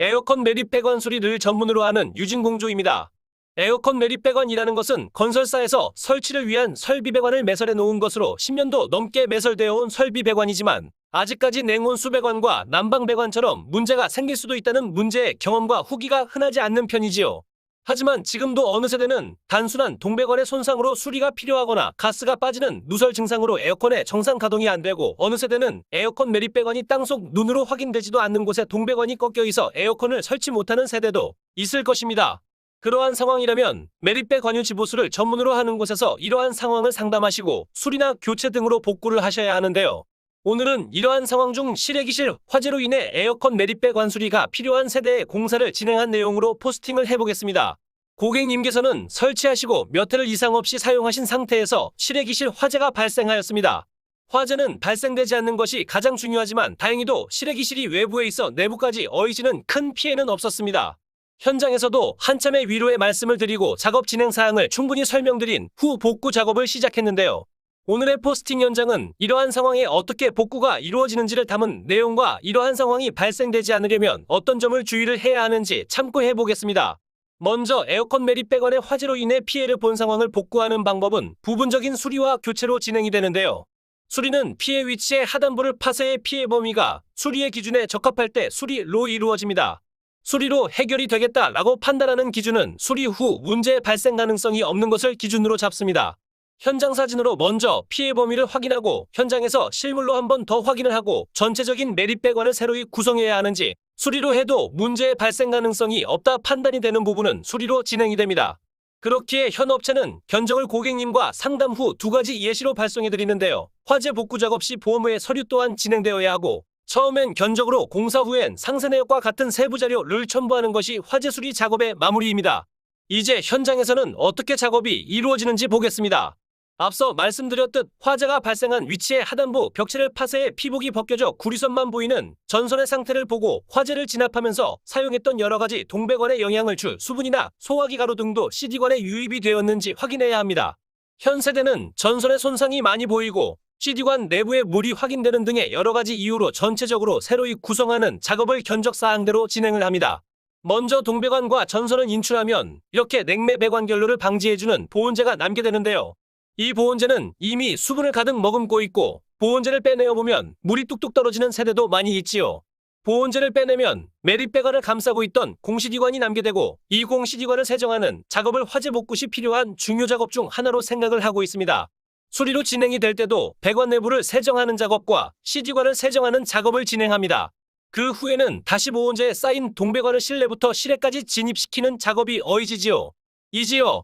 에어컨 매립 배관 수리 를 전문으로 하는 유진공조입니다. 에어컨 매립 배관이라는 것은 건설사에서 설치를 위한 설비 배관을 매설해 놓은 것으로 10년도 넘게 매설되어 온 설비 배관이지만 아직까지 냉온수 배관과 난방 배관처럼 문제가 생길 수도 있다는 문제의 경험과 후기가 흔하지 않는 편이지요. 하지만 지금도 어느 세대는 단순한 동배관의 손상으로 수리가 필요하거나 가스가 빠지는 누설 증상으로 에어컨의 정상 가동이 안 되고 어느 세대는 에어컨 매립 배관이 땅속 눈으로 확인되지도 않는 곳에 동배관이 꺾여 있어 에어컨을 설치 못하는 세대도 있을 것입니다. 그러한 상황이라면 매립배 관유 지보수를 전문으로 하는 곳에서 이러한 상황을 상담하시고 수리나 교체 등으로 복구를 하셔야 하는데요. 오늘은 이러한 상황 중 실외기실 화재로 인해 에어컨 매립배 관수리가 필요한 세대의 공사를 진행한 내용으로 포스팅을 해보겠습니다. 고객님께서는 설치하시고 몇 해를 이상 없이 사용하신 상태에서 실외기실 화재가 발생하였습니다. 화재는 발생되지 않는 것이 가장 중요하지만 다행히도 실외기실이 외부에 있어 내부까지 어이지는 큰 피해는 없었습니다. 현장에서도 한참의 위로의 말씀을 드리고 작업 진행 사항을 충분히 설명드린 후 복구 작업을 시작했는데요. 오늘의 포스팅 현장은 이러한 상황에 어떻게 복구가 이루어지는지를 담은 내용과 이러한 상황이 발생되지 않으려면 어떤 점을 주의를 해야 하는지 참고해 보겠습니다. 먼저 에어컨 매립 배관의 화재로 인해 피해를 본 상황을 복구하는 방법은 부분적인 수리와 교체로 진행이 되는데요. 수리는 피해 위치의 하단부를 파쇄해 피해 범위가 수리의 기준에 적합할 때 수리로 이루어집니다. 수리로 해결이 되겠다라고 판단하는 기준은 수리 후 문제 발생 가능성이 없는 것을 기준으로 잡습니다. 현장 사진으로 먼저 피해 범위를 확인하고 현장에서 실물로 한 번 더 확인을 하고 전체적인 매립 배관을 새로이 구성해야 하는지 수리로 해도 문제의 발생 가능성이 없다 판단이 되는 부분은 수리로 진행이 됩니다. 그렇기에 현 업체는 견적을 고객님과 상담 후 두 가지 예시로 발송해 드리는데요. 화재 복구 작업 시 보험의 서류 또한 진행되어야 하고 처음엔 견적으로 공사 후엔 상세 내역과 같은 세부 자료를 첨부하는 것이 화재 수리 작업의 마무리입니다. 이제 현장에서는 어떻게 작업이 이루어지는지 보겠습니다. 앞서 말씀드렸듯 화재가 발생한 위치의 하단부 벽체를 파쇄해 피복이 벗겨져 구리선만 보이는 전선의 상태를 보고 화재를 진압하면서 사용했던 여러 가지 동배관에 영향을 줄 수분이나 소화기 가루 등도 CD관에 유입이 되었는지 확인해야 합니다. 현 세대는 전선의 손상이 많이 보이고 CD관 내부에 물이 확인되는 등의 여러 가지 이유로 전체적으로 새로이 구성하는 작업을 견적 사항대로 진행을 합니다. 먼저 동배관과 전선을 인출하면 이렇게 냉매 배관 결로를 방지해주는 보온재가 남게 되는데요. 이 보온재는 이미 수분을 가득 머금고 있고 보온재를 빼내어 보면 물이 뚝뚝 떨어지는 세대도 많이 있지요. 보온재를 빼내면 매립배관을 감싸고 있던 공시디관이 남게 되고 이 공시디관을 세정하는 작업을 화재 복구 시 필요한 중요 작업 중 하나로 생각을 하고 있습니다. 수리로 진행이 될 때도 배관 내부를 세정하는 작업과 CD관을 세정하는 작업을 진행합니다. 그 후에는 다시 보온재에 쌓인 동배관을 실내부터 실외까지 진입시키는 작업이 어이지지요. 이지요.